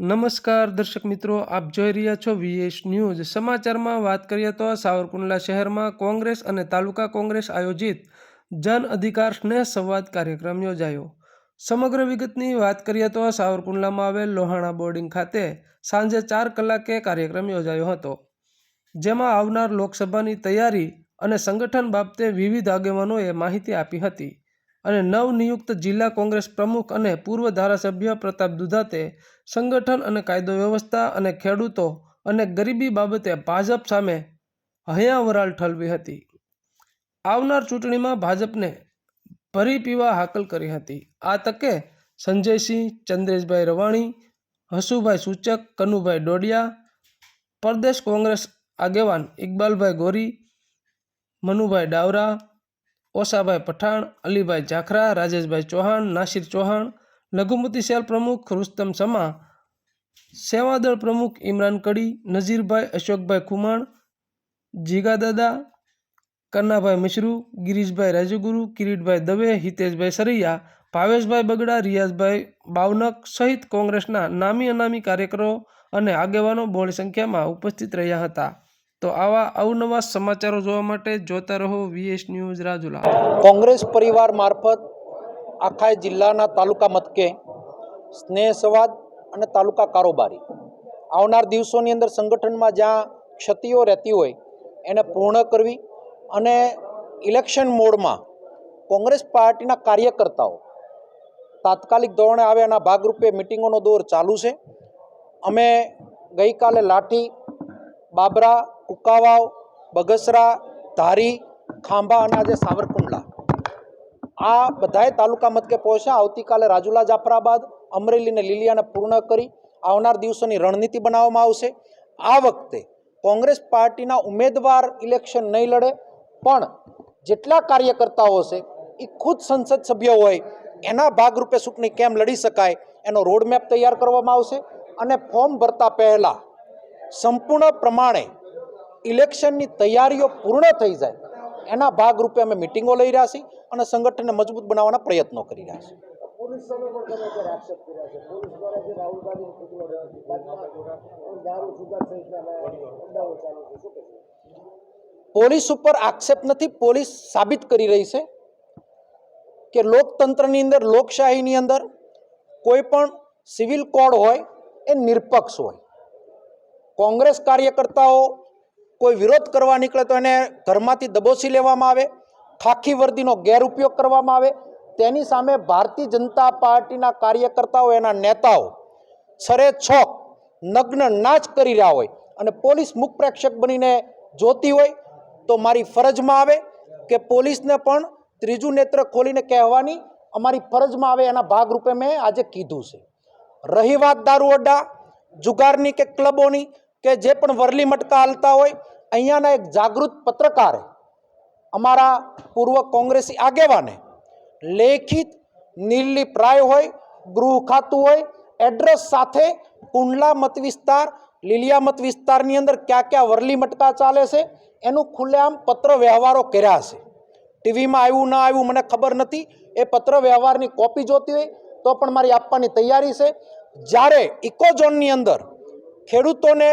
નમસ્કાર દર્શક મિત્રો, આપ જોઈ રહ્યા છો વીએસ ન્યૂઝ સમાચારમાં વાત કરીએ તો સાવરકુંડલા શહેરમાં કોંગ્રેસ અને તાલુકા કોંગ્રેસ આયોજિત જન અધિકાર સ્નેહ સંવાદ કાર્યક્રમ યોજાયો. સમગ્ર વિગતની વાત કરીએ તો સાવરકુંડલામાં આવેલ લોહાણા બોર્ડિંગ ખાતે સાંજે ચાર કલાકે કાર્યક્રમ યોજાયો હતો, જેમાં આવનાર લોકસભાની તૈયારી અને સંગઠન બાબતે વિવિધ આગેવાનોએ માહિતી આપી હતી. અને નવનિયુક્ત જિલ્લા કોંગ્રેસ પ્રમુખ અને પૂર્વ ધારાસભ્ય પ્રતાપ દુધાતે સંગઠન અને કાયદો વ્યવસ્થા અને ખેડૂતો અને ગરીબી બાબતે ભાજપ સામે હૈયા વરાળ ઠલવી હતી. આવનાર ચૂંટણીમાં ભાજપને ભરી પીવા હાકલ કરી હતી. આ તકે સંજયસિંહ, ચંદ્રેશભાઈ રવાણી, હસુભાઈ સૂચક, કનુભાઈ ડોડિયા, પ્રદેશ કોંગ્રેસ આગેવાન ઇકબાલભાઈ ગોરી, મનુભાઈ ડાવરા ઓસાભાઈ પઠાણ, અલીભાઈ જાખરા, રાજેશભાઈ ચૌહાણ, નાસિર ચૌહાણ, લઘુમતી સેલ પ્રમુખ રુસ્તમ સમા, સેવાદળ પ્રમુખ ઇમરાન કડી, નઝીરભાઈ અશોકભાઈ ખુમાણ, જીગાદાદા, કન્નાભાઈ મિશ્રુ, ગિરીશભાઈ રાજુગુરુ, કિરીટભાઈ દવે, હિતેશભાઈ સરૈયા, ભાવેશભાઈ બગડા, રિયાઝભાઈ બાવનક સહિત કોંગ્રેસના નામી અનામી કાર્યકરો અને આગેવાનો બહોળી સંખ્યામાં ઉપસ્થિત રહ્યા હતા. તો આવા અવનવા સમાચારો જોવા માટે જોતા રહો વીએસ ન્યૂઝ રાજુલા. કોંગ્રેસ પરિવાર મારફત આખા જિલ્લાના તાલુકા મથકે સ્નેહ સંવાદ અને તાલુકા કારોબારી. આવનાર દિવસોની અંદર સંગઠનમાં જ્યાં ક્ષતિઓ રહેતી હોય, એને પૂર્ણ કરવી અને ઇલેક્શન મોડમાં કોંગ્રેસ પાર્ટીના કાર્યકર્તાઓ તાત્કાલિક ધોરણે આવે એના ભાગરૂપે મિટિંગોનો દોર ચાલુ છે. અમે ગઈકાલે લાઠી, બાબરા કુકાવાવ, બગસરા, ધારી, ખાંભા અને આજે સાવરકુંડલા. આ બધાય તાલુકા મથકે પહોંચ્યા આવતીકાલે રાજુલા જાફરાબાદ અમરેલીને લીલિયાને પૂર્ણ કરી આવનાર દિવસોની રણનીતિ બનાવવામાં આવશે. આ વખતે કોંગ્રેસ પાર્ટીના ઉમેદવાર ઇલેક્શન નહીં લડે, પણ જેટલા કાર્યકર્તાઓ છે એ ખુદ સંસદ સભ્ય હોય, એના ભાગરૂપે ચૂંટણી કેમ લડી શકાય, એનો રોડમેપ તૈયાર કરવામાં આવશે. અને ફોર્મ ભરતા પહેલાં સંપૂર્ણ પ્રમાણે ઇલેક્શનની તૈયારીઓ પૂર્ણ થઈ જાય એના ભાગરૂપે અમે મિટિંગો લઈ રહ્યા છીએ અને સંગઠનને મજબૂત બનાવવાના પ્રયત્નો કરી રહ્યા છીએ. પોલીસ ઉપર આક્ષેપ નથી પોલીસ સાબિત કરી રહી છે કે લોકતંત્રની અંદર લોકશાહીની અંદર કોઈ પણ સિવિલ કોડ હોય એ નિરપક્ષ હોય. કોંગ્રેસ કાર્યકર્તાઓ કોઈ વિરોધ કરવા નીકળે તો એને ઘરમાંથી દબોચી લેવામાં આવે, ખાખી વર્દીનો ગેરઉપયોગ કરવામાં આવે. તેની સામે ભારતીય જનતા પાર્ટીના કાર્યકર્તાઓ એના નેતાઓ છરે છોક, નગ્ન નાચ કરી રહ્યા હોય અને પોલીસ મુખ પ્રેક્ષક બનીને જોતી હોય તો મારી ફરજમાં આવે કે પોલીસને પણ ત્રીજું નેત્ર ખોલીને કહેવાની અમારી ફરજમાં આવે એના ભાગરૂપે મેં આજે કીધું છે. રહી વાત દારૂ અડ્ડા, જુગારની કે ક્લબોની કે જે પણ વરલી મટકા હાલતા હોય, અહીંયાના એક જાગૃત પત્રકારે, અમારા પૂર્વ કોંગ્રેસી આગેવાને, લેખિત નિર્લિપ રાય હોય, ગૃહ ખાતું હોય, એડ્રેસ સાથે કુંડલા મત વિસ્તાર, લીલિયા મત વિસ્તારની અંદર ક્યાં ક્યાં વરલી મટકા ચાલે છે, એનું ખુલ્લેઆમ પત્ર વ્યવહારો કર્યા છે. ટીવીમાં આવ્યું ના આવ્યું મને ખબર નથી, એ પત્ર વ્યવહારની કોપી જોતી હોય, તો પણ મારી આપવાની તૈયારી છે. જ્યારે ઇકોઝોનની અંદર ખેડૂતોને,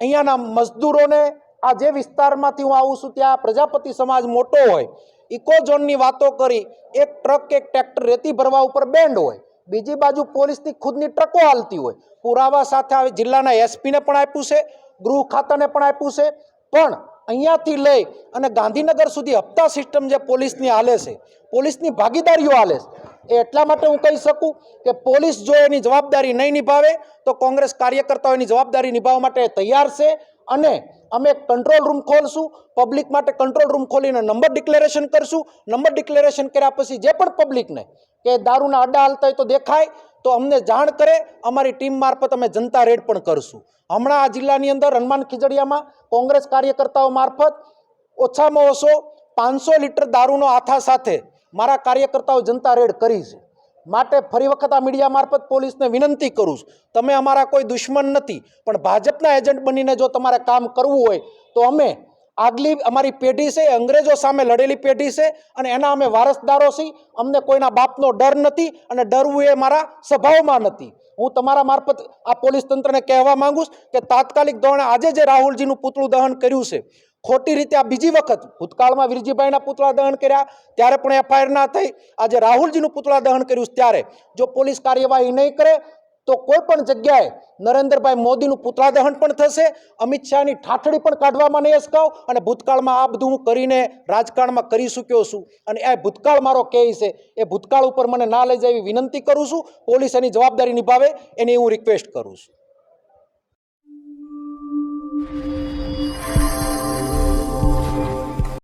અહીંયાના મજદૂરોને, આ જે વિસ્તારમાંથી હું આવું છું ત્યાં પ્રજાપતિ સમાજ મોટો હોય, ઇકોઝોનની વાતો કરી, એક ટ્રક, એક ટ્રેક્ટર રેતી ભરવા ઉપર બેન્ડ હોય, બીજી બાજુ પોલીસની ખુદની ટ્રકો હાલતી હોય, પુરાવા સાથે આવે જિલ્લાના એસપીને પણ આપ્યું છે, ગૃહ ખાતાને પણ આપ્યું છે, પણ અહીંયાથી લઈ અને ગાંધીનગર સુધી હપ્તા સિસ્ટમ જે પોલીસની હાલે છે, પોલીસની ભાગીદારીઓ હાલે છે એટલા માટે હું કહી શકું કે પોલીસ જો એની જવાબદારી નહીં નિભાવે, તો કોંગ્રેસ કાર્યકર્તાઓ એની જવાબદારી નિભાવવા માટે તૈયાર છે. અને અમે કંટ્રોલ રૂમ ખોલશું પબ્લિક માટે કંટ્રોલ રૂમ ખોલીને નંબર ડિક્લેરેશન કરશું. નંબર ડિક્લેરેશન કર્યા પછી જે પણ પબ્લિકને કે દારૂના અડ્ડા હાલતા હોય તો દેખાય, તો અમને જાણ કરે, અમારી ટીમ મારફત અમે જનતા રેડ પણ કરશું. હમણાં આ જિલ્લાની અંદર હનુમાન ખીજડીયામાં કોંગ્રેસ કાર્યકર્તાઓ મારફત ઓછામાં ઓછો પાંચસો લીટર દારૂનો આથા સાથે મારા કાર્યકર્તાઓ જનતા રેડ કરી છે. માટે ફરી વખત આ મીડિયા મારફત પોલીસને વિનંતી કરું છું. તમે અમારા કોઈ દુશ્મન નથી, પણ ભાજપના એજન્ટ બનીને જો તમારે કામ કરવું હોય, તો અમે આગલી અમારી પેઢી છે અંગ્રેજો સામે લડેલી પેઢી છે, અને એના અમે વારસદારો છીએ. અમને કોઈના બાપનો ડર નથી, અને ડરવું એ મારા સ્વભાવમાં નથી. હું તમારા મારફત આ પોલીસ તંત્રને કહેવા માંગુ છું કે તાત્કાલિક ધોરણે આજે જે રાહુલજીનું પૂતળું દહન કર્યું છે ખોટી રીતે આ બીજી વખત ભૂતકાળમાં વિરજીભાઈના પૂતળા દહન કર્યા, ત્યારે પણ એફઆઈઆર ના થઈ. આજે રાહુલજીનું પૂતળા દહન કર્યું ત્યારે. જો પોલીસ કાર્યવાહી નહીં કરે, તો કોઈ પણ જગ્યાએ નરેન્દ્રભાઈ મોદીનું પૂતળા દહન પણ થશે. અમિત શાહની ઠાઠડી પણ કાઢવામાં નહીં અસકાવ. અને ભૂતકાળમાં આ બધું હું કરીને રાજકારણમાં કરી ચૂક્યો છું. અને એ ભૂતકાળ મારો કહે છે, એ ભૂતકાળ ઉપર મને ના લઈ જાય એવી વિનંતી કરું છું. પોલીસ એની જવાબદારી નિભાવે, એની હું રિક્વેસ્ટ કરું છું.